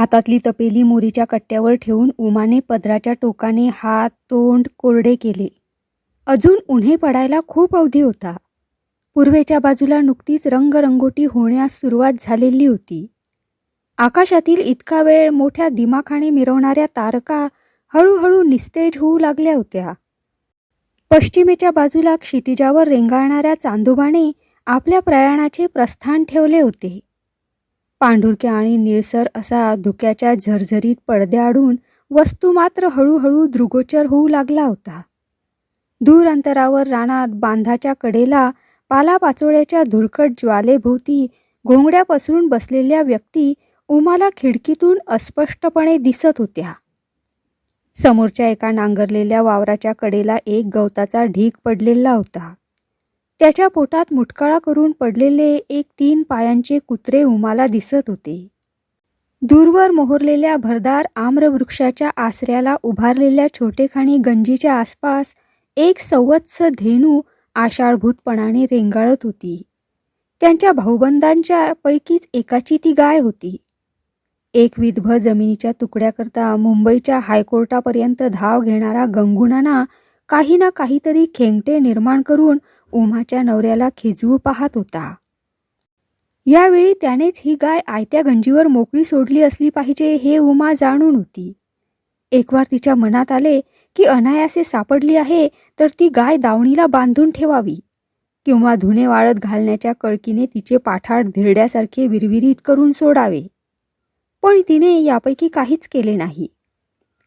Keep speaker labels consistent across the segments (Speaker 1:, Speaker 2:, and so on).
Speaker 1: हातातली तपेली मोरीच्या कट्ट्यावर ठेवून उमाने पदराच्या टोकाने हात तोंड कोरडे केले. अजून उन्हे पडायला खूप अवधी होता. पूर्वेच्या बाजूला नुकतीच रंगरंगोटी होण्यास सुरुवात झालेली होती. आकाशातील इतका वेळ मोठ्या दिमाखाने मिरवणाऱ्या तारका हळूहळू निस्तेज होऊ लागल्या होत्या. पश्चिमेच्या बाजूला क्षितिजावर रेंगाळणाऱ्या चांदोबाने आपल्या प्रयाणाचे प्रस्थान ठेवले होते. पांढुरक्या आणि निळसर असा धुक्याच्या झरझरीत पडद्याआडून वस्तू मात्र हळूहळू दृगोचर होऊ लागला होता. दूर अंतरावर रानात बांधाच्या कडेला पालापाचोळ्याच्या धुरकट ज्वालेभोवती घोंगड्या पसरून बसलेल्या व्यक्ती उमाला खिडकीतून अस्पष्टपणे दिसत होत्या. समोरच्या एका नांगरलेल्या वावराच्या कडेला एक गवताचा ढीक पडलेला होता. त्याच्या पोटात मुटकाळा करून पडलेले एक तीन पायांचे कुत्रे उमाला दिसत होते. दूरवर मोहरलेल्या भरदार आम्रवृक्षाच्या आसऱ्याला उभारलेल्या छोटेखानी गंजीच्या आसपास एक संवत्स धेनू आषाढभूतपणाने रेंगाळत होती. त्यांच्या भाऊबंदांच्या पैकीच एकाची ती गाय होती. एक विधभर जमिनीच्या तुकड्याकरता मुंबईच्या हायकोर्टापर्यंत धाव घेणारा गंगुणांना काही ना काहीतरी खेंगटे निर्माण करून उमाच्या नवऱ्याला खिजवू पाहत होता. यावेळी त्यानेच ही गाय आयत्या गंजीवर मोकळी सोडली असली पाहिजे हे उमा जाणून होती. एकवार तिच्या मनात आले की अनायासे सापडली आहे तर ती गाय दावणीला बांधून ठेवावी. किंवा धुणे वाळत घालण्याच्या कळकीने तिचे पाठाड धिरड्यासारखे विरविरीत करून सोडावे. पण तिने यापैकी काहीच केले नाही.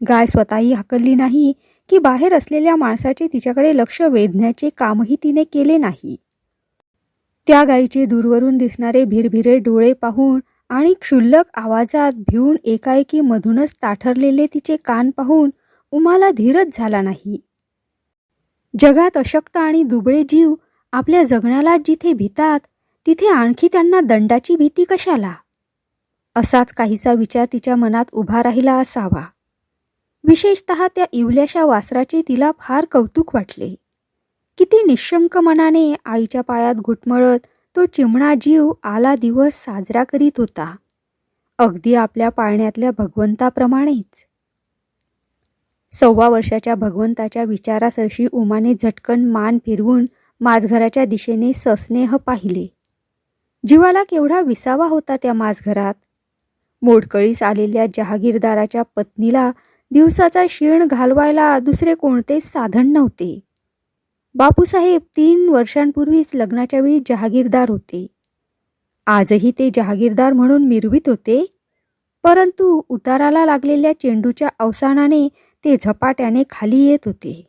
Speaker 1: गाय स्वतःही हाकलली नाही की बाहेर असलेल्या माणसाचे तिच्याकडे लक्ष वेधण्याचे कामही तिने केले नाही. त्या गायीचे दूरवरून दिसणारे भिरभिरे डोळे पाहून आणि क्षुल्लक आवाजात भिवून एकाएकी मधूनच ताठरलेले तिचे कान पाहून उमाला धीरच झाला नाही. जगात अशक्त आणि दुबळे जीव आपल्या जगण्याला जिथे भितात तिथे आणखी त्यांना दंडाची भीती कशाला? असाच काहीसा विचार तिच्या मनात उभा राहिला असावा. विशेषत त्या इवल्याशा वासराचे तिला फार कौतुक वाटले. किती निशंक मनाने आईच्या पायात घुटमळत तो चिमणा जीव आला दिवस साजरा करीत होता. अगदी आपल्या पाळण्यातल्या भगवंताप्रमाणेच. सव्वा वर्षाच्या भगवंताच्या विचारासरशी उमाने झटकन मान फिरवून माझघराच्या दिशेने सस्नेह पाहिले. जीवाला केवढा विसावा होता त्या माझघरात. मोडकळीस आलेल्या जहागीरदाराच्या पत्नीला दिवसाचा शीण घालवायला दुसरे कोणतेच साधन नव्हते. बापूसाहेब तीन वर्षांपूर्वीच लग्नाच्या वेळी जहागीरदार होते. आजही ते जहागीरदार म्हणून मिरवीत होते. परंतु उताराला लागलेल्या चेंडूच्या अवसानाने ते झपाट्याने खाली येत होते.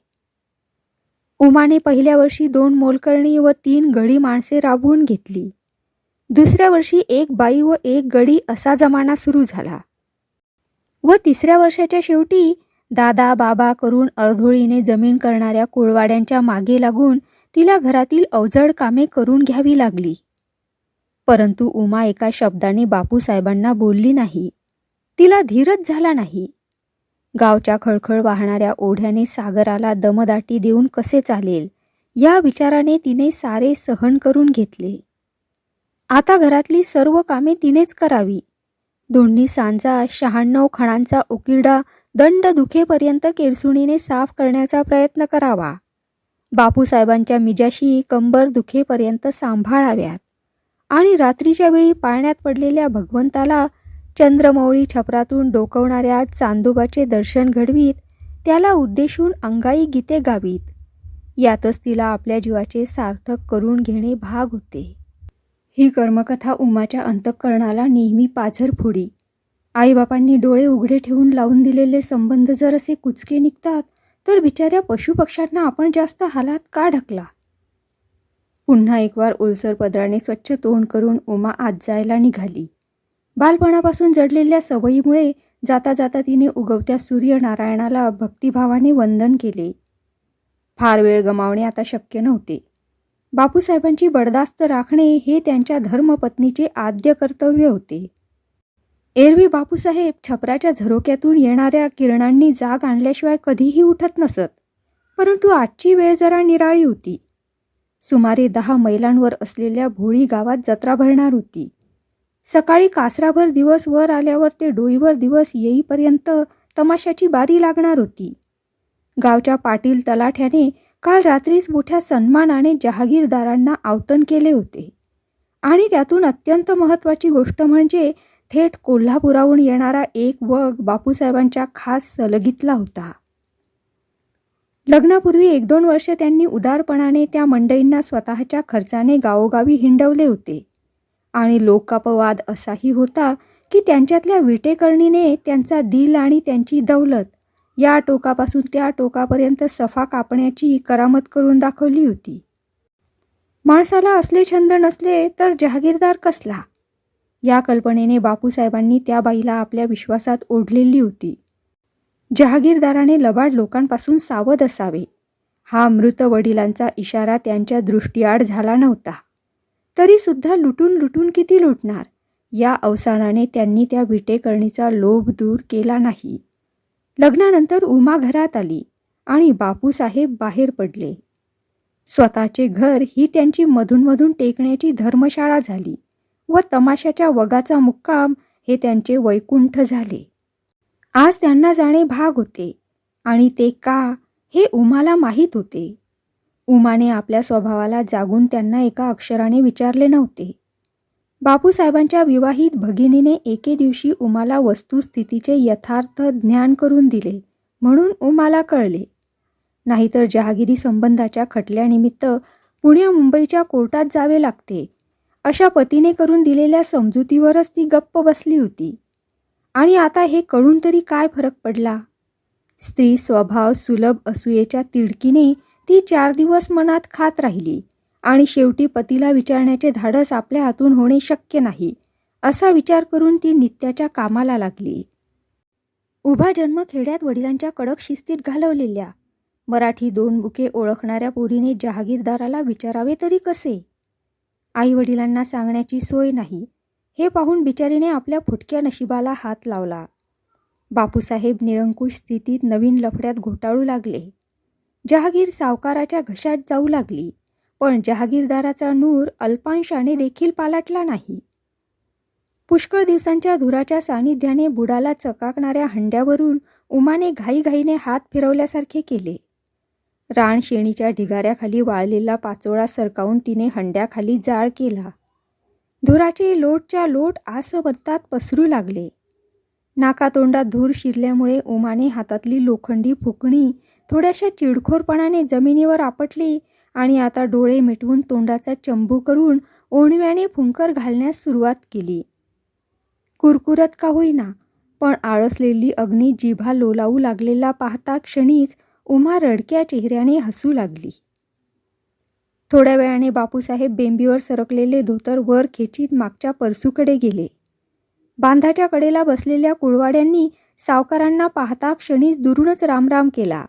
Speaker 1: उमाने पहिल्या वर्षी दोन मोलकर्णी व तीन गडी माणसे राबवून घेतली. दुसऱ्या वर्षी एक बाई व एक गडी असा जमाना सुरू झाला. व तिसऱ्या वर्षाच्या शेवटी दादा बाबा करून अर्धोळीने जमीन करणाऱ्या कुळवाड्यांच्या मागे लागून तिला घरातील अवजड कामे करून घ्यावी लागली. परंतु उमा एका शब्दाने बापूसाहेबांना बोलली नाही. तिला धीरच झाला नाही. गावच्या खळखळ वाहणाऱ्या ओढ्याने सागराला दमदाटी देऊन कसे चालेल या विचाराने तिने सारे सहन करून घेतले. आता घरातली सर्व कामे तिनेच करावी. दोन्ही सांजा शहाण्णव खणांचा उकिरडा दंड दुखेपर्यंत केरसुणीने साफ करण्याचा प्रयत्न करावा. बापूसाहेबांच्या मिजाशी कंबर दुखेपर्यंत सांभाळाव्यात. आणि रात्रीच्या वेळी पाळण्यात पडलेल्या भगवंताला चंद्रमौळी छपरातून डोकवणाऱ्या चांदोबाचे दर्शन घडवीत त्याला उद्देशून अंगाई गीते गावीत. यातच तिला आपल्या जीवाचे सार्थक करून घेणे भाग होते. ही कर्मकथा उमाच्या अंतःकरणाला नेहमी पाझर फोडी. आईबापांनी डोळे उघडे ठेवून लावून दिलेले संबंध जर असे कुचके निघतात तर बिचाऱ्या पशुपक्ष्यांना आपण जास्त हालात का ढकला? पुन्हा एक वार ओलसर पदराने स्वच्छ तोंड करून उमा आत जायला निघाली. बालपणापासून जडलेल्या सवयीमुळे जाता जाता तिने उगवत्या सूर्यनारायणाला भक्तिभावाने वंदन केले. फार वेळ गमावणे आता शक्य नव्हते. बापूसाहेबांची बडदास्त राखणे हे त्यांच्या धर्मपत्नीचे आद्य कर्तव्य होते. एरवी बापूसाहेब छपराच्या झरोक्यातून येणाऱ्या किरणांनी जाग आणल्याशिवाय कधीही उठत नसत परंतु आजची वेळ जरा निराळी होती. सुमारे दहा मैलांवर असलेल्या भोळी गावात जत्रा भरणार होती. सकाळी कासराभर दिवस वर आल्यावर ते डोईवर दिवस येईपर्यंत तमाशाची बारी लागणार होती. गावच्या पाटील तलाठ्याने काल रात्रीच मोठ्या सन्मानाने जहागीरदारांना आवतन केले होते. आणि त्यातून अत्यंत महत्त्वाची गोष्ट म्हणजे थेट कोल्हापुराहून येणारा एक वग बापूसाहेबांच्या खास सलगीतला होता. लग्नापूर्वी एक दोन वर्ष त्यांनी उदारपणाने त्या मंडईंना स्वतःच्या खर्चाने गावोगावी हिंडवले होते. आणि लोकापवाद असाही होता की त्यांच्यातल्या विटेकरणीने त्यांचा दिल आणि त्यांची दौलत या टोकापासून त्या टोकापर्यंत सफा कापण्याची करामत करून दाखवली होती. माणसाला असले छंद नसले तर जहागीरदार कसला? या कल्पनेने बापूसाहेबांनी त्या बाईला आपल्या विश्वासात ओढलेली होती. जहागीरदाराने लबाड लोकांपासून सावध असावे. हा मृत वडिलांचा इशारा त्यांच्या दृष्टीआड झाला नव्हता. तरी सुद्धा लुटून लुटून किती लुटणार? या अवसानाने त्यांनी त्या विटेकरणीचा लोभ दूर केला नाही. लग्नानंतर उमा घरात आली आणि बापूसाहेब बाहेर पडले. स्वतःचे घर ही त्यांची मधूनमधून टेकण्याची धर्मशाळा झाली व तमाशाच्या वगाचा मुक्काम हे त्यांचे वैकुंठ झाले. आज त्यांना जाणे भाग होते आणि ते का हे उमाला माहीत होते. उमाने आपल्या स्वभावाला जागून त्यांना एका अक्षराने विचारले नव्हते. बापूसाहेबांच्या विवाहित भगिनीने एके दिवशी उमाला वस्तुस्थितीचे यथार्थ ज्ञान करून दिले म्हणून उमाला कळले. नाहीतर जहागिरी संबंधाच्या खटल्यानिमित्त पुण्या मुंबईच्या कोर्टात जावे लागते अशा पतीने करून दिलेल्या समजुतीवरच ती गप्प बसली होती. आणि आता हे कळून तरी काय फरक पडला? स्त्री स्वभाव सुलभ असूयेच्या तिडकीने ती चार दिवस मनात खात राहिली. आणि शेवटी पतीला विचारण्याचे धाडस आपल्या हातून होणे शक्य नाही असा विचार करून ती नित्याच्या कामाला लागली. उभा जन्म खेड्यात वडिलांच्या कडक शिस्तीत घालवलेल्या. मराठी दोन बुके ओळखणाऱ्या पोरीने जहागीरदाराला विचारावे तरी कसे? आई वडिलांना सांगण्याची सोय नाही हे पाहून बिचारीने आपल्या फुटक्या नशिबाला हात लावला. बापूसाहेब निरंकुश स्थितीत नवीन लफड्यात घोटाळू लागले. जहागीर सावकाराच्या घशात जाऊ लागली. पण जहागीरदाराचा नूर अल्पांशाने देखील पालाटला नाही. पुष्कळ दिवसांच्या धुराच्या सानिध्याने बुडाला चकाकणाऱ्या हंड्यावरून उमाने घाईघाईने हात फिरवल्यासारखे केले. रान शेणीच्या ढिगाऱ्याखाली वाळलेला पाचोळा सरकावून तिने हंड्याखाली जाळ केला. धुराचे लोटच्या लोट आसबत्तात पसरू लागले. नाकातोंडात धूर शिरल्यामुळे उमाने हातातली लोखंडी फुकणी थोड्याशा चिडखोरपणाने जमिनीवर आपटली आणि आता डोळे मिटवून तोंडाचा चंबू करून ओणव्याने फुंकर घालण्यास सुरुवात केली. कुरकुरत का होईना पण आळसलेली अग्नी जिभा लोलावू लागलेला पाहता क्षणीच उमा रडक्या चेहऱ्याने हसू लागली. थोड्या वेळाने बापूसाहेब बेंबीवर सरकलेले धोतर वर खेचीत मागच्या परसूकडे गेले. बांधाच्या कडेला बसलेल्या कुळवाड्यांनी सावकारांना पाहता क्षणीच दुरूनच रामराम केला.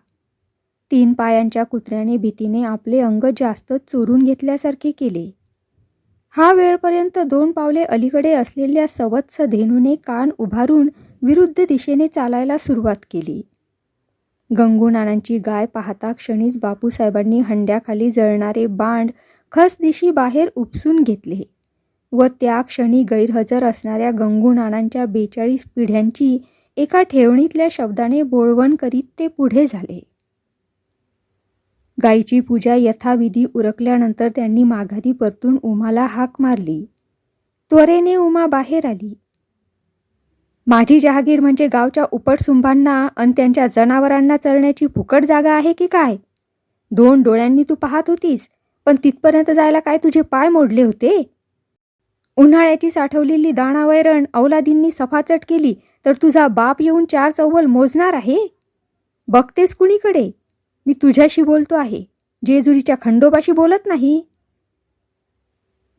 Speaker 1: तीन पायांच्या कुत्र्याने भीतीने आपले अंग जास्त चोरून घेतल्यासारखे केले. हा वेळपर्यंत दोन पावले अलीकडे असलेल्या सवत्स धेनूने कान उभारून विरुद्ध दिशेने चालायला सुरुवात केली. गंगूनानांची गाय पाहता क्षणीच बापूसाहेबांनी हंड्याखाली जळणारे बांड खस दिशी बाहेर उपसून घेतले व त्या क्षणी गैरहजर असणाऱ्या गंगूनानांच्या बेचाळीस पिढ्यांची एका ठेवणीतल्या शब्दाने बोळवण करीत ते पुढे झाले. गायीची पूजा यथाविधी उरकल्यानंतर त्यांनी माघारी परतून उमाला हाक मारली. त्वरेने उमा बाहेर आली. माझी जहागीर म्हणजे गावच्या उपटसुंभांना आणि त्यांच्या जनावरांना चरण्याची फुकट जागा आहे की काय? दोन डोळ्यांनी तू पाहत होतीस पण तिथपर्यंत जायला काय तुझे पाय मोडले होते? उन्हाळ्याची साठवलेली दाणावैरण औलादींनी सफाचट केली तर तुझा बाप येऊन चार चौवल मोजणार आहे? बघतेस कुणीकडे? मी तुझ्याशी बोलतो आहे. जेजुरीच्या खंडोबाशी बोलत नाही.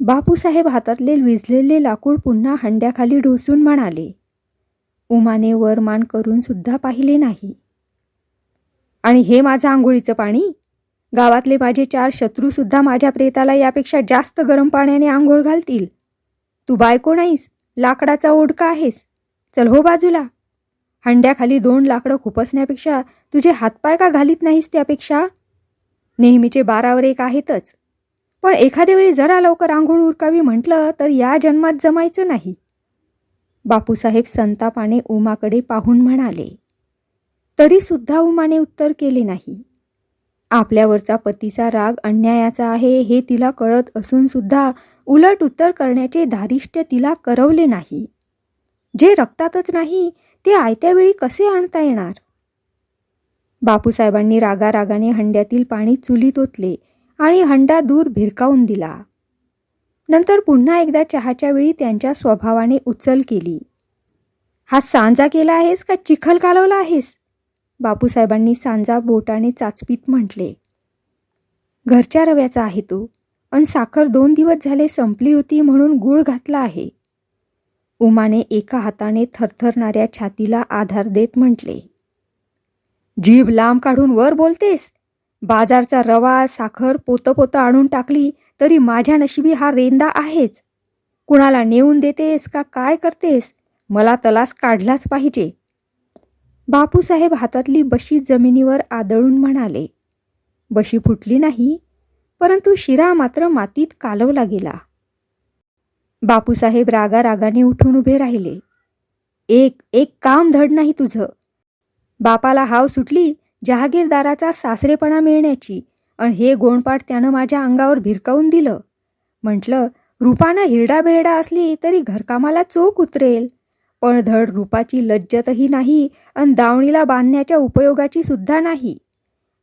Speaker 1: बापूसाहेब हातातले विजलेले लाकूड पुन्हा हंड्याखाली ढोसून म्हणाले उमाने वर मान करून सुद्धा पाहिले नाही. आणि हे माझं आंघोळीचं पाणी? गावातले माझे चार शत्रू सुद्धा माझ्या प्रेताला यापेक्षा जास्त गरम पाण्याने आंघोळ घालतील. तू बायको नाहीस लाकडाचा ओढका आहेस. चल हो बाजूला. हंड्याखाली दोन लाकडं खुपसण्यापेक्षा तुझे हातपाय का घालीत नाहीस त्यापेक्षा? नेहमीचे बारावर एक आहेतच. पण एखाद्या वेळी जरा लवकर आंघोळ उरकावी म्हटलं तर या जन्मात जमायचं नाही. बापूसाहेब संतापाने उमाकडे पाहून म्हणाले तरी सुद्धा उमाने उत्तर केले नाही. आपल्यावरचा पतीचा राग अन्यायाचा आहे हे तिला कळत असून सुद्धा उलट उत्तर करण्याचे धारिष्ट्य तिला करवले नाही. जे रक्तातच नाही ते आयत्या वेळी कसे आणता येणार? बापूसाहेबांनी रागारागाने हंड्यातील पाणी चुलीत ओतले आणि हंडा दूर भिरकावून दिला. नंतर पुन्हा एकदा चहाच्या वेळी त्यांच्या स्वभावाने उचल केली. हा सांजा केला आहेस का? चिखल कालवला आहेस? बापूसाहेबांनी सांजा बोटाने चाचपीत म्हटले. घरच्या रव्याचा आहे तो. अन साखर दोन दिवस झाले संपली होती म्हणून गूळ घातला आहे. उमाने एका हाताने थरथरणाऱ्या छातीला आधार देत म्हटले जीभ लांब काढून वर बोलतेस? बाजारचा रवा साखर पोतं पोतं आणून टाकली तरी माझ्या नशिबी हा रेंदा आहेच. कुणाला नेऊन देतेस का काय करतेस? मला तलास काढलाच पाहिजे. बापूसाहेब हातातली बशी जमिनीवर आदळून म्हणाले बशी फुटली नाही परंतु शिरा मात्र मातीत कालवला गेला. बापूसाहेब रागा रागाने उठून उभे राहिले. एक एक काम धड नाही तुझं. बापाला हाव सुटली जहागीरदाराचा सासरेपणा मिळण्याची आणि हे गोणपाट त्यानं माझ्या अंगावर भिरकावून दिलं. म्हटलं रूपानं हिरडाबेरडा असली तरी घरकामाला चोख उतरेल. पण धड रूपाची लज्जतही नाही अन दावणीला बांधण्याच्या उपयोगाची सुद्धा नाही.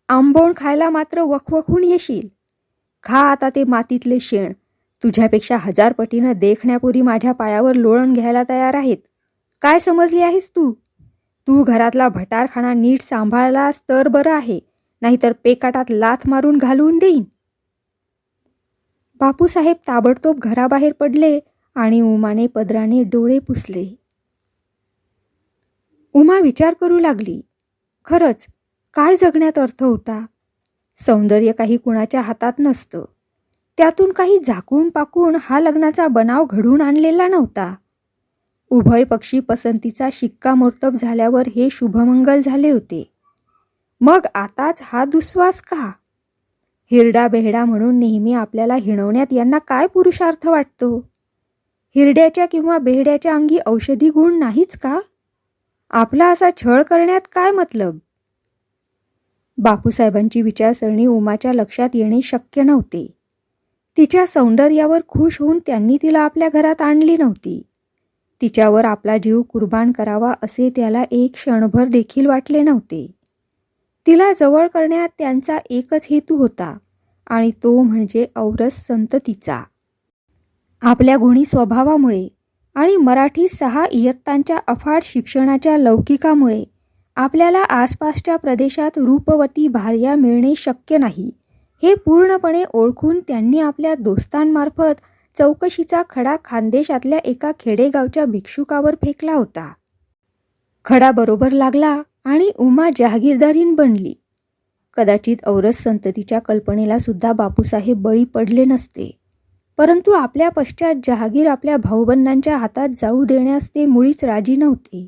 Speaker 1: आंबोण खायला मात्र वखवखून येशील. खा आता ते मातीतले शेण. तुझ्यापेक्षा हजार पटीनं देखण्यापूर्वी माझ्या पायावर लोळण घ्यायला तयार आहेत. काय समजली आहेस तू? तू घरातला भटारखाना नीट सांभाळलास तर बरं आहे नाहीतर पेकाटात लाथ मारून घालवून देईन. बापूसाहेब ताबडतोब घराबाहेर पडले आणि उमाने पदराने डोळे पुसले. उमा विचार करू लागली. खरंच काय जगण्यात अर्थ होता? सौंदर्य काही कुणाच्या हातात नसतं. त्यातून काही झाकून पाकून हा लग्नाचा बनाव घडून आणलेला नव्हता. उभय पक्षी पसंतीचा शिक्कामोर्तब झाल्यावर हे शुभमंगल झाले होते. मग आताच हा दुस्वास का? हिरडा बेहडा म्हणून नेहमी आपल्याला हिणवण्यात यांना काय पुरुषार्थ वाटतो? हिरड्याच्या किंवा बेहड्याच्या अंगी औषधी गुण नाहीच का? आपला असा छळ करण्यात काय मतलब? बापूसाहेबांची विचारसरणी उमाच्या लक्षात येणे शक्य नव्हते. तिच्या सौंदर्यावर खुश होऊन त्यांनी तिला आपल्या घरात आणली नव्हती. तिच्यावर आपला जीव कुर्बान करावा असे त्याला एक क्षणभर देखील वाटले नव्हते. तिला जवळ करण्यात त्यांचा एकच हेतू होता आणि तो म्हणजे औरस संततीचा आपल्या गुणी स्वभावामुळे आणि मराठी सहा इयत्तांच्या अफाट शिक्षणाच्या लौकिकामुळे आपल्याला आसपासच्या प्रदेशात रूपवती भार्या मिळणे शक्य नाही. हे पूर्णपणे ओळखून त्यांनी आपल्या दोस्तांमार्फत चौकशीचा खडा खानदेशातल्या एका खेडेगावच्या भिक्षुकावर फेकला होता. खडा बरोबर लागला आणि उमा जहागीरदारीन बनली. कदाचित औरस संततीच्या कल्पनेला सुद्धा बापूसाहेब बळी पडले नसते. परंतु आपल्या पश्चात जहागीर आपल्या भाऊबंधांच्या हातात जाऊ देण्यास ते मुळीच राजी नव्हते.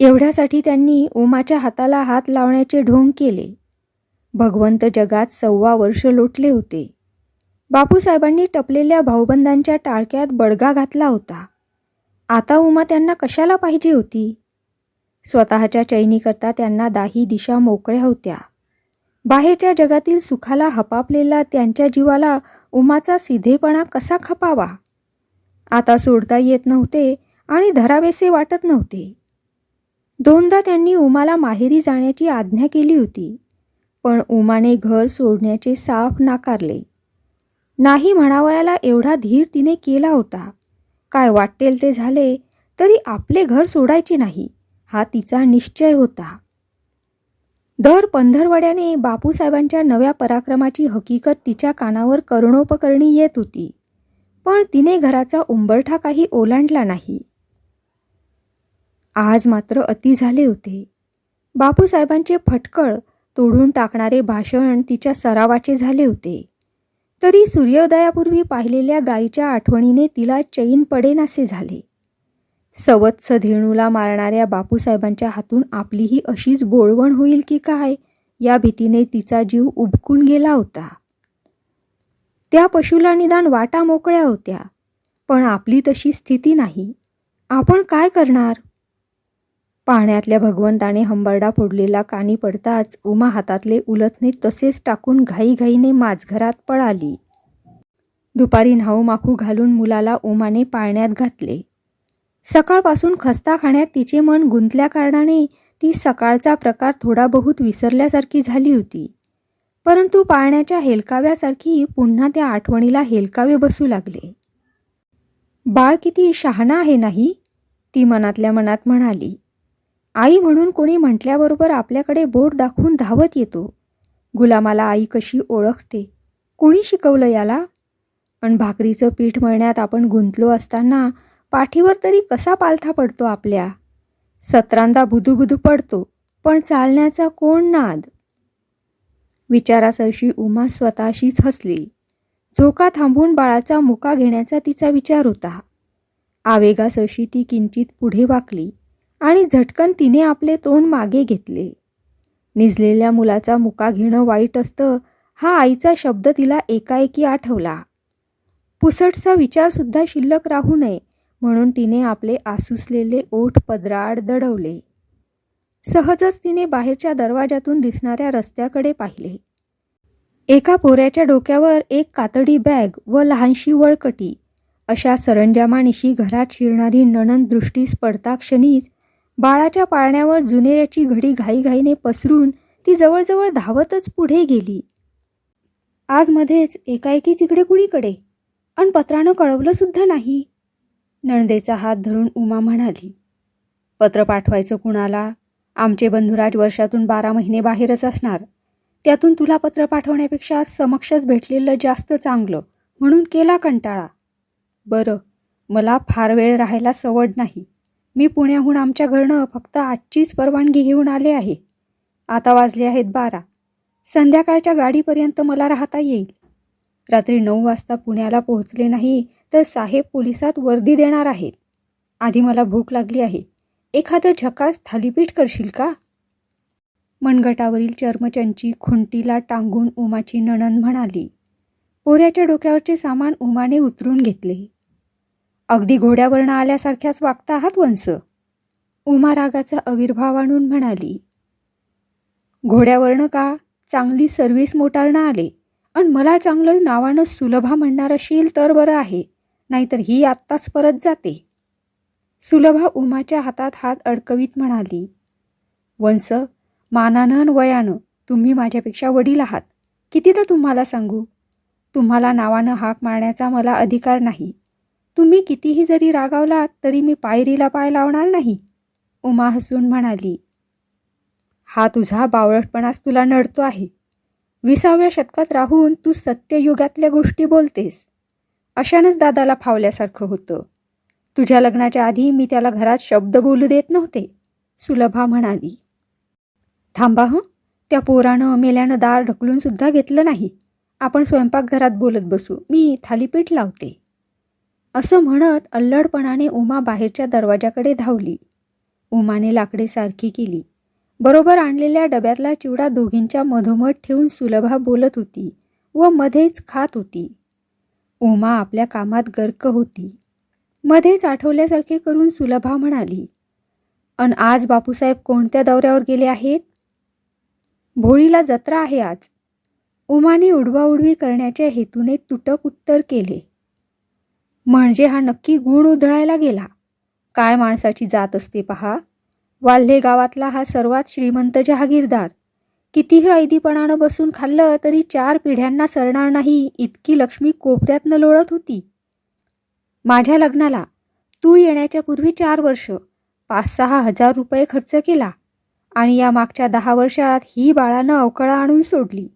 Speaker 1: एवढ्यासाठी त्यांनी उमाच्या हाताला हात लावण्याचे ढोंग केले. भगवंत जगात सव्वा वर्ष लोटले होते. बापूसाहेबांनी टपलेल्या भाऊबंधांच्या टाळक्यात बडगा घातला होता. आता उमा त्यांना कशाला पाहिजे होती? स्वतःच्या चैनीकरता त्यांना दाही दिशा मोकळ्या होत्या. बाहेरच्या जगातील सुखाला हपापलेला त्यांच्या जीवाला उमाचा सिधेपणा कसा खपावा? आता सोडता येत नव्हते आणि धरावेसे वाटत नव्हते. दोनदा त्यांनी उमाला माहेरी जाण्याची आज्ञा केली होती. पण उमाने घर सोडण्याचे साफ नाकारले. नाही म्हणावयाला एवढा धीर तिने केला होता. काय वाटेल ते झाले तरी आपले घर सोडायचे नाही हा तिचा निश्चय होता. दर पंधरवड्याने बापूसाहेबांच्या नव्या पराक्रमाची हकीकत तिच्या कानावर करणोपकरणी येत होती. पण तिने घराचा उंबरठा काही ओलांडला नाही. आज मात्र अति झाले होते. बापूसाहेबांचे फटकळ तोडून टाकणारे भाषण तिच्या सरावाचे झाले होते. तरी सूर्योदयापूर्वी पाहिलेल्या गायीच्या आठवणीने तिला चैन पडेनासे झाले. सवत्स धेणूला मारणाऱ्या बापूसाहेबांच्या हातून आपलीही अशीच बोळवण होईल की काय या भीतीने तिचा जीव उबकून गेला होता. त्या पशुला निदान वाटा मोकळ्या होत्या पण आपली तशी स्थिती नाही. आपण काय करणार? पाहण्यातल्या भगवंताने हंबरडा फोडलेला कानी पडताच उमा हातातले उलथणे तसेच टाकून घाईघाईने माझघरात पळाली. दुपारी न्हाऊ माखू घालून मुलाला उमाने पाळण्यात घातले. सकाळपासून खस्ता खाण्यात तिचे मन गुंतल्या कारणाने ती सकाळचा प्रकार थोडा बहुत विसरल्यासारखी झाली होती. परंतु पाळण्याच्या हेलकाव्यासारखी पुन्हा त्या आठवणीला हेलकावे बसू लागले. बाळ किती शहाणा आहे नाही? ती मनातल्या मनात म्हणाली. आई म्हणून कोणी म्हटल्याबरोबर आपल्याकडे बोट दाखवून धावत येतो. गुलामाला आई कशी ओळखते? कोणी शिकवलं याला? पण भाकरीचं पीठ मळण्यात आपण गुंतलो असताना पाठीवर तरी कसा पालथा पडतो आपल्या? सतरांदा बुदुबुदू पडतो पण चालण्याचा कोण नाद? विचारासरशी उमा स्वतःशीच हसली. झोका थांबून बाळाचा मुका घेण्याचा तिचा विचार होता. आवेगासरशी ती किंचित पुढे वाकली. आणि झटकन तिने आपले तोंड मागे घेतले. निजलेल्या मुलाचा मुका घेणं वाईट असतं हा आईचा शब्द तिला एकाएकी आठवला. पुसटचा विचारसुद्धा शिल्लक राहू नये म्हणून तिने आपले आसुसलेले ओठ पदराआड दडवले. सहजच तिने बाहेरच्या दरवाजातून दिसणाऱ्या रस्त्याकडे पाहिले. एका पोऱ्याच्या डोक्यावर एक कातडी बॅग व लहानशी वळकटी अशा सरंजामानिशी घरात शिरणारी नणन दृष्टीस पडताक्षणीच क्षणीच बाळाच्या पाळण्यावर जुनेऱ्याची घडी घाईघाईने पसरून ती जवळजवळ धावतच पुढे गेली. आज मध्येच एकाएकी तिकडे कुणीकडे? अन पत्रानं कळवलं सुद्धा नाही. नणदेचा हात धरून उमा म्हणाली पत्र पाठवायचं कुणाला? आमचे बंधुराज वर्षातून बारा महिने बाहेरच असणार. त्यातून तुला पत्र पाठवण्यापेक्षा समक्षच भेटलेलं जास्त चांगलं म्हणून केला कंटाळा. बरं मला फार वेळ राहायला सवड नाही. मी पुण्याहून आमच्या घरनं फक्त आजचीच परवानगी घेऊन आले आहे. आता वाजले आहेत बारा. संध्याकाळच्या गाडीपर्यंत मला राहता येईल. रात्री नऊ वाजता पुण्याला पोहोचले नाही तर साहेब पोलिसात वर्दी देणार आहेत. आधी मला भूक लागली आहे. एखादं झकास थालीपीठ करशील का? मनगटावरील चर्मचंची खुंटीला टांगून उमाची नणन म्हणाली. पोऱ्याच्या डोक्यावरचे सामान उमाने उतरून घेतले. अगदी घोड्यावरनं आल्यासारख्याच वागता आहात वंस. उमा रागाचा आविर्भाव आणून म्हणाली घोड्यावरनं का चांगली सर्व्हिस मोटारनं आले? आणि मला चांगलं नावानं सुलभा म्हणणार असेल तर बरं आहे नाहीतर ही आत्ताच परत जाते. सुलभा उमाच्या हातात हात अडकवीत म्हणाली वंस मानानं आणि वयानं तुम्ही माझ्यापेक्षा वडील आहात. कितीदा तुम्हाला सांगू? तुम्हाला नावानं हाक मारण्याचा मला अधिकार नाही. तुम्ही कितीही जरी रागावलात तरी मी पायरीला पाय लावणार नाही. उमा हसून म्हणाली हा तुझा बावळटपणाच तुला नडतो आहे. विसाव्या शतकात राहून तू सत्ययुगातल्या गोष्टी बोलतेस. अशानंच दादाला फावल्यासारखं होतं. तुझ्या लग्नाच्या आधी मी त्याला घरात शब्द बोलू देत नव्हते. सुलभा म्हणाली थांबा हं. त्या पोरानं मेल्यानं दार ढकलून सुद्धा घेतलं नाही. आपण स्वयंपाकघरात बोलत बसू. मी थालीपीठ लावते. असं म्हणत अल्लडपणाने उमा बाहेरच्या दरवाजाकडे धावली. उमाने लाकडे सारखी केली. बरोबर आणलेल्या डब्यातला चिवडा दोघींच्या मधोमध ठेवून सुलभा बोलत होती व मध्येच खात होती. उमा आपल्या कामात गर्क होती. मध्येच आठवल्यासारखे करून सुलभा म्हणाली अन आज बापूसाहेब कोणत्या दौऱ्यावर गेले आहेत? भोळीला जत्रा आहे आज. उमाने उडवाउडवी करण्याच्या हेतूने तुटक उत्तर केले. म्हणजे हा नक्की गुण उधळायला गेला. काय माणसाची जात असते पहा. वाल्हे गावातला हा सर्वात श्रीमंत जहागीरदार. कितीही ऐदीपणानं बसून खाल्लं तरी चार पिढ्यांना सरणार नाही इतकी लक्ष्मी कोपऱ्यातनं लोळत होती. माझ्या लग्नाला तू येण्याच्या पूर्वी चार वर्ष पाच सहा हजार रुपये खर्च केला आणि या मागच्या दहा वर्षात ही बाळानं अवकळा आणून सोडली.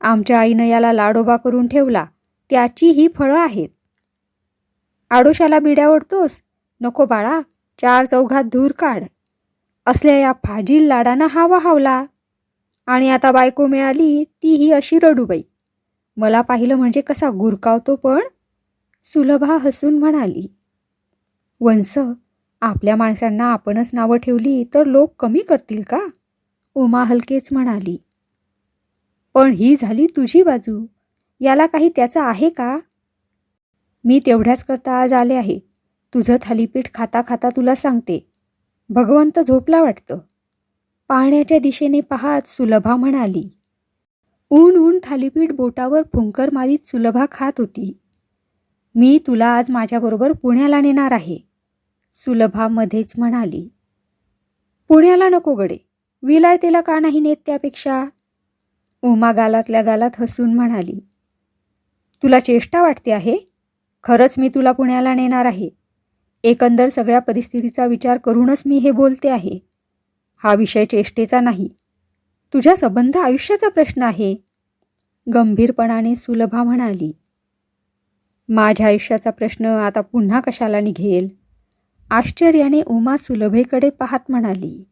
Speaker 1: आमच्या आईनं याला लाडोबा करून ठेवला त्याची ही फळं आहेत. आडोशाला बिड्या ओढतोस? नको बाळा चार चौघात धूर काढ. असल्या या फाजील लाडानं हावा वाहावला आणि आता बायको मिळाली ती ही अशी रडूबाई. मला पाहिलं म्हणजे कसा गुरकावतो पण? सुलभा हसून म्हणाली वंस आपल्या माणसांना आपणच नावं ठेवली तर लोक कमी करतील का? उमा हलकेच म्हणाली पण ही झाली तुझी बाजू. याला काही त्याचं आहे का? मी तेवढ्याच करता आज आले आहे. तुझं थालीपीठ खाता खाता तुला सांगते. भगवंत झोपला वाटतं. पाण्याच्या दिशेने पाहात सुलभा म्हणाली ऊन ऊन थालीपीठ बोटावर फुंकर मारीत सुलभा खात होती. मी तुला आज माझ्याबरोबर पुण्याला नेणार आहे. सुलभा मध्येच म्हणाली पुण्याला नको गडे. विलायतेला का नाही नेत त्यापेक्षा? उमा गालातल्या गालात हसून म्हणाली तुला चेष्टा वाटते आहे? खरंच मी तुला पुण्याला नेणार आहे. एकंदर सगळ्या परिस्थितीचा विचार करूनच मी हे बोलते आहे. हा विषय चेष्टेचा नाही. तुझ्या संबंध आयुष्याचा प्रश्न आहे. गंभीरपणाने सुलभा म्हणाली. माझ्या आयुष्याचा प्रश्न आता पुन्हा कशाला निघेल? आश्चर्याने उमा सुलभेकडे पाहत म्हणाली.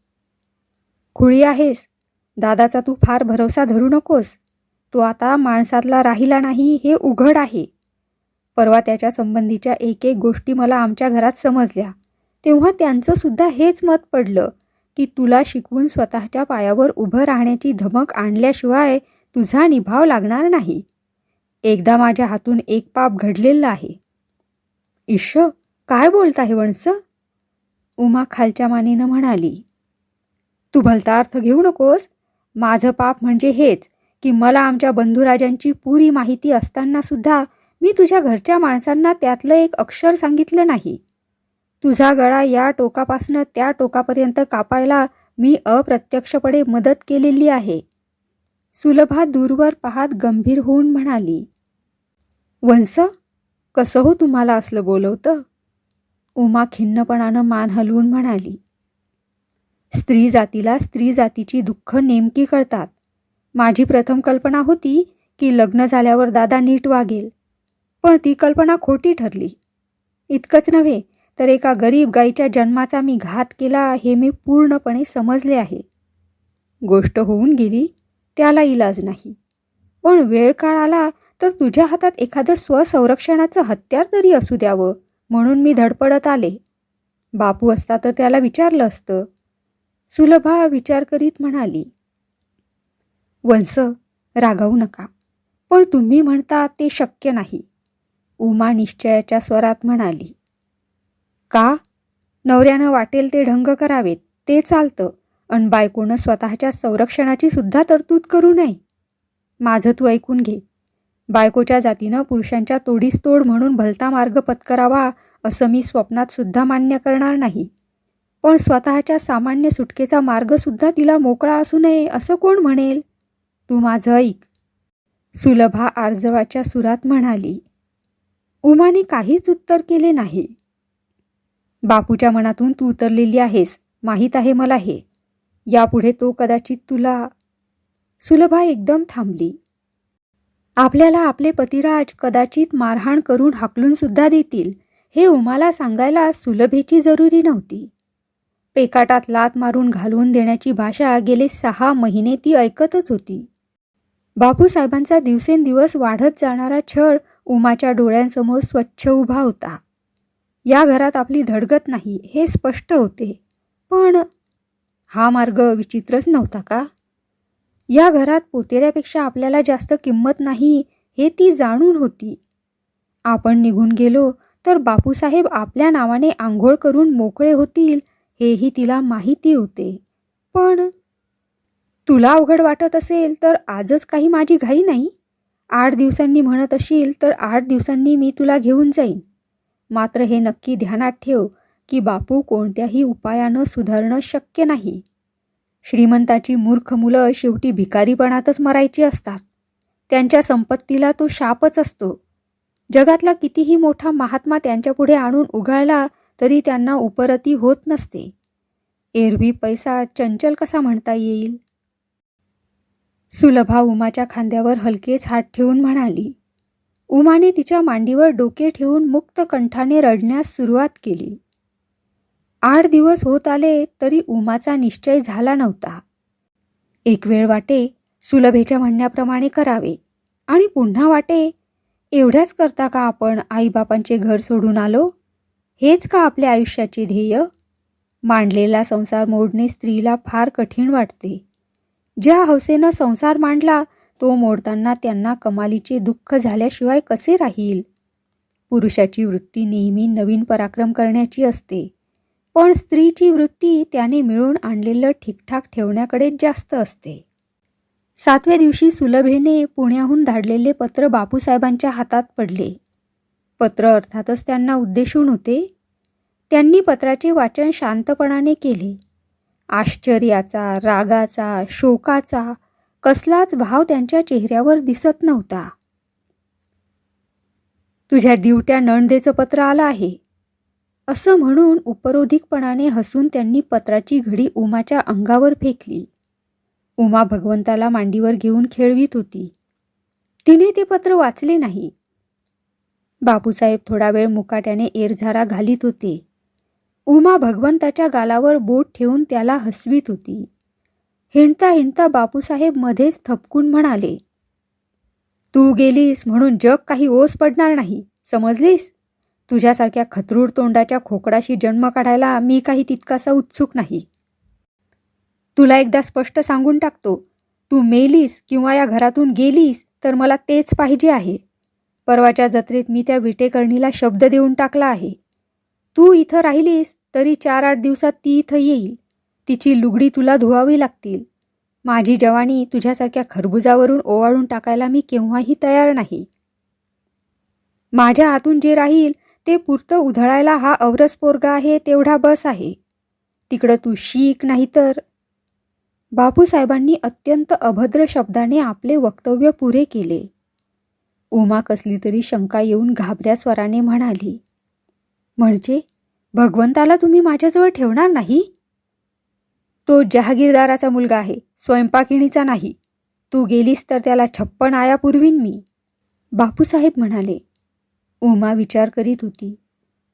Speaker 1: खुळी आहेस. दादाचा तू फार भरोसा धरू नकोस. तो आता माणसातला राहिला नाही हे उघड आहे. परवा त्याच्या संबंधीच्या एक एक गोष्टी मला आमच्या घरात समजल्या. तेव्हा त्यांचं सुद्धा हेच मत पडलं की तुला शिकवून स्वतःच्या पायावर उभं राहण्याची धमक आणल्याशिवाय तुझा निभाव लागणार नाही. एकदा माझ्या हातून एक पाप घडलेलं आहे. ईश काय बोलत आहे वणस? उमा खालच्या मानेनं म्हणाली तू भलता अर्थ घेऊ नकोस. माझं पाप म्हणजे हेच की मला आमच्या बंधुराजांची पुरी माहिती असताना सुद्धा मी तुझ्या घरच्या माणसांना त्यातलं एक अक्षर सांगितलं नाही. तुझा गळा या टोकापासनं त्या टोकापर्यंत कापायला मी अप्रत्यक्षपणे मदत केलेली आहे. सुलभा दूरवर पाहत गंभीर होऊन म्हणाली वंस कसं हो तुम्हाला असलं बोलवतं? उमा खिन्नपणानं मान हलवून म्हणाली स्त्री जातीला स्त्री जातीची दुःख नेमकी कळतात. माझी प्रथम कल्पना होती की लग्न झाल्यावर दादा नीट वागेल. पण ती कल्पना खोटी ठरली. इतकंच नव्हे तर एका गरीब गाईच्या जन्माचा मी घात केला हे मी पूर्णपणे समजले आहे. गोष्ट होऊन गेली त्याला इलाज नाही. पण वेळ काळ आला तर तुझ्या हातात एखादं स्वसंरक्षणाचं हत्यार तरी असू द्यावं म्हणून मी धडपडत आले. बापू असता तर त्याला विचारलं असतं. सुलभा विचार करीत म्हणाली वंस रागावू नका. पण तुम्ही म्हणता ते शक्य नाही. उमा निश्चयाच्या स्वरात म्हणाली का? नवऱ्यानं वाटेल ते ढंग करावेत ते चालतं. अन बायकोनं स्वतःच्या संरक्षणाची सुद्धा तरतूद करू नये. माझं तू ऐकून घे. बायकोच्या जातीनं पुरुषांच्या तोडीस तोड म्हणून भलता मार्ग पत्करावा असं मी स्वप्नात सुद्धा मान्य करणार नाही. पण स्वतःच्या सामान्य सुटकेचा मार्गसुद्धा तिला मोकळा असू नये असं कोण म्हणेल? तू माझं ऐक. सुलभा आर्जवाच्या सुरात म्हणाली उमाने काहीच उत्तर केले नाही. बापूच्या मनातून तू उतरलेली आहेस माहीत आहे मला हे. यापुढे तो कदाचित तुला सुलभा एकदम थांबली. आपल्याला आपले पतिराज कदाचित मारहाण करून हाकलून सुद्धा देतील हे उमाला सांगायला सुलभेची जरुरी नव्हती. पेकाटात लात मारून घालवून देण्याची भाषा गेले सहा महिने ती ऐकतच होती. बापूसाहेबांचा दिवसेंदिवस वाढत जाणारा छळ उमाच्या डोळ्यांसमोर स्वच्छ उभा होता. या घरात आपली धडगत नाही हे स्पष्ट होते. पण हा मार्ग विचित्रच नव्हता का? या घरात पोतेऱ्यापेक्षा आपल्याला जास्त किंमत नाही हे ती जाणून होती. आपण निघून गेलो तर बापूसाहेब आपल्या नावाने आंघोळ करून मोकळे होतील हेही तिला माहिती होते. पण तुला अवघड वाटत असेल तर आजच काही माझी घाई नाही? आठ दिवसांनी म्हणत असशील तर आठ दिवसांनी मी तुला घेऊन जाईन. मात्र हे नक्की ध्यानात ठेव की बापू कोणत्याही उपायानं सुधारणं शक्य नाही. श्रीमंताची मूर्ख मुलं शेवटी भिकारीपणातच मरायची असतात. त्यांच्या संपत्तीला तो शापच असतो. जगातला कितीही मोठा महात्मा त्यांच्यापुढे आणून उगाळला तरी त्यांना उपरती होत नसते. एरवी पैसा चंचल कसा म्हणता येईल? सुलभा उमाच्या खांद्यावर हलकेच हात ठेवून म्हणाली उमाने तिच्या मांडीवर डोके ठेवून मुक्त कंठाने रडण्यास सुरुवात केली. आठ दिवस होत आले तरी उमाचा निश्चय झाला नव्हता. एक वेळ वाटे सुलभेच्या म्हणण्याप्रमाणे करावे आणि पुन्हा वाटे एवढ्याच करता का आपण आईबापांचे घर सोडून आलो? हेच का आपल्या आयुष्याचे ध्येय? मांडलेला संसार मोडणे स्त्रीला फार कठीण वाटते. ज्या हौसेनं संसार मांडला तो मोडताना त्यांना कमालीचे दुःख झाल्याशिवाय कसे राहील? पुरुषाची वृत्ती नेहमी नवीन पराक्रम करण्याची असते. पण स्त्रीची वृत्ती त्याने मिळून आणलेलं ठीकठाक ठेवण्याकडेच जास्त असते. सातव्या दिवशी सुलभेने पुण्याहून धाडलेले पत्र बापूसाहेबांच्या हातात पडले. पत्र अर्थातच त्यांना उद्देशून होते. त्यांनी पत्राचे वाचन शांतपणाने केले. आश्चर्याचा रागाचा शोकाचा कसलाच भाव त्यांच्या चेहऱ्यावर दिसत नव्हता. तुझ्या दिवट्या नणदेचं पत्र आलं आहे. असं म्हणून उपरोधिकपणाने हसून त्यांनी पत्राची घडी उमाच्या अंगावर फेकली. उमा भगवंताला मांडीवर घेऊन खेळवीत होती. तिने ते पत्र वाचले नाही. बापूसाहेब थोडा वेळ मुकाट्याने एरझारा घालीत होते. उमा भगवंताच्या गालावर बोट ठेवून त्याला हसवीत होती. हिंडता हिंडता बापूसाहेब मध्येच थपकून म्हणाले तू गेलीस म्हणून जग काही ओस पडणार नाही समजलीस? तुझ्यासारख्या खत्रूर तोंडाच्या खोकडाशी जन्म काढायला मी काही तितकासा उत्सुक नाही. तुला एकदा स्पष्ट सांगून टाकतो तू मेलीस किंवा या घरातून गेलीस तर मला तेच पाहिजे आहे. परवाच्या जत्रेत मी त्या विटेकर्णीला शब्द देऊन टाकला आहे. तू इथं राहिलीस तरी चार आठ दिवसात ती इथं येईल. तिची लुगडी तुला धुवावी लागतील. माझी जवानी तुझ्यासारख्या खरबुजावरून ओवाळून टाकायला मी केव्हाही तयार नाही. माझ्या हातून जे राहील ते पुरतं उधळायला हा अवरस पोरगा आहे तेवढा बस आहे. तिकडं तू शीक नाही तर बापूसाहेबांनी अत्यंत अभद्र शब्दाने आपले वक्तव्य पुरे केले. उमा कसली तरी शंका येऊन घाबऱ्या स्वराने म्हणाली. म्हणजे भगवंताला तुम्ही माझ्याजवळ ठेवणार नाही? तो जहागीरदाराचा मुलगा आहे स्वयंपाकिणीचा नाही. तू गेलीस तर त्याला छप्पन आया पुरवीन मी. बापूसाहेब म्हणाले उमा विचार करीत होती.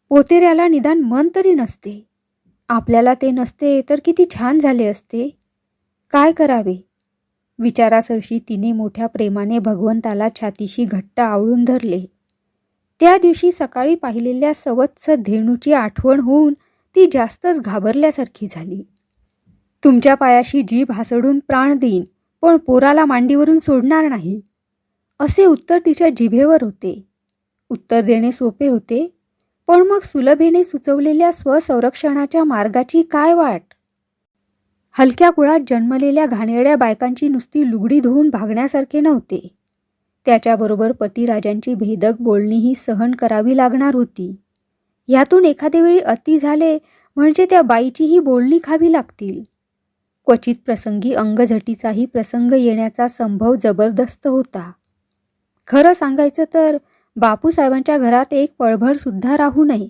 Speaker 1: पोतेऱ्याला निदान मन तरी नसते. आपल्याला ते नसते तर किती छान झाले असते. काय करावे? विचारासरशी तिने मोठ्या प्रेमाने भगवंताला छातीशी घट्ट आवळून धरले. त्या दिवशी सकाळी पाहिलेल्या सवत्स धेणूची आठवण होऊन ती जास्तच घाबरल्यासारखी झाली. तुमच्या पायाशी जीभ हासडून प्राण देईन पण पोराला मांडीवरून सोडणार नाही. असे उत्तर तिच्या जिभेवर होते. उत्तर देणे सोपे होते पण मग सुलभेने सुचवलेल्या स्वसंरक्षणाच्या मार्गाची काय वाट? हलक्या कुळात जन्मलेल्या घाणेरड्या बायकांची नुसती लुगडी धुवून भागण्यासारखे नव्हते. त्याच्याबरोबर पतिराजांची भेदक बोलणीही सहन करावी लागणार होती. यातून एखाद्या वेळी अति झाले म्हणजे त्या बाईचीही बोलणी खावी लागतील. क्वचित प्रसंगी अंगझटीचाही प्रसंग येण्याचा संभव जबरदस्त होता. खरं सांगायचं तर बापूसाहेबांच्या घरात एक पळभर सुद्धा राहू नये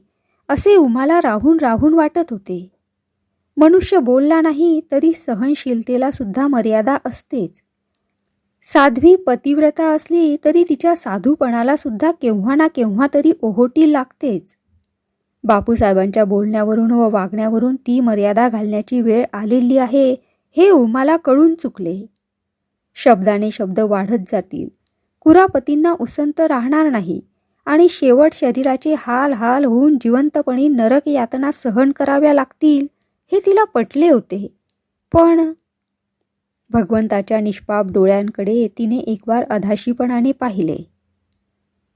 Speaker 1: असे उमाला राहून राहून वाटत होते. मनुष्य बोलला नाही तरी सहनशीलतेला सुद्धा मर्यादा असतेच. साध्वी पतिव्रता असली तरी तिच्या साधूपणाला सुद्धा केव्हा ना केव्हा तरी ओहोटी लागतेच. बापूसाहेबांच्या बोलण्यावरून व वागण्यावरून ती मर्यादा घालण्याची वेळ आलेली आहे हे उमाला कळून चुकले. शब्दाने शब्द वाढत जातील. कुरापतींना उसंत राहणार नाही आणि शेवट शरीराचे हाल हाल होऊन जिवंतपणी नरक यातना सहन कराव्या लागतील हे तिला पटले होते. पण भगवंताच्या निष्पाप डोळ्यांकडे तिने एकवार अधाशीपणाने पाहिले.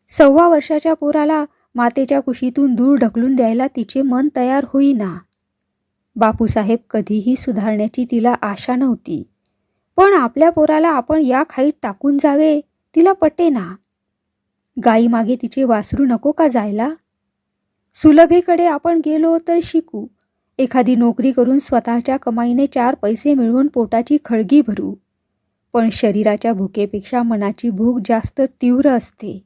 Speaker 1: सव्वा वर्षाच्या पोराला मातेच्या कुशीतून दूर ढकलून द्यायला तिचे मन तयार होईना. बापूसाहेब कधीही सुधारण्याची तिला आशा नव्हती. पण आपल्या पोराला आपण या खाईत टाकून जावे तिला पटेना. गाई मागे तिचे वासरू नको का जायला? सुलभेकडे आपण गेलो तर शिकू. एखादी नोकरी करून स्वतःच्या कमाईने चार पैसे मिळवून पोटाची खळगी भरू. पण शरीराच्या भुकेपेक्षा मनाची भूक जास्त तीव्र असते.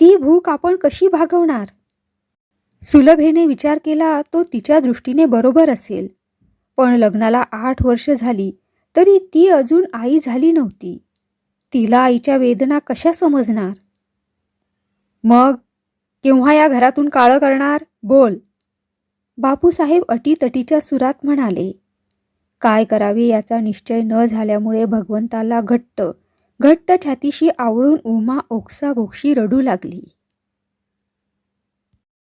Speaker 1: ती भूक आपण कशी भागवणार? सुलभेने विचार केला तो तिच्या दृष्टीने बरोबर असेल. पण लग्नाला आठ वर्ष झाली तरी ती अजून आई झाली नव्हती. तिला आईच्या वेदना कशा समजणार? मग केव्हा या घरातून काळं करणार? बोल. बापूसाहेब अटीतटीच्या सुरात म्हणाले काय करावे याचा निश्चय न झाल्यामुळे भगवंताला घट्ट घट्ट छातीशी आवळून उमा ओक्साबोक्शी रडू लागली.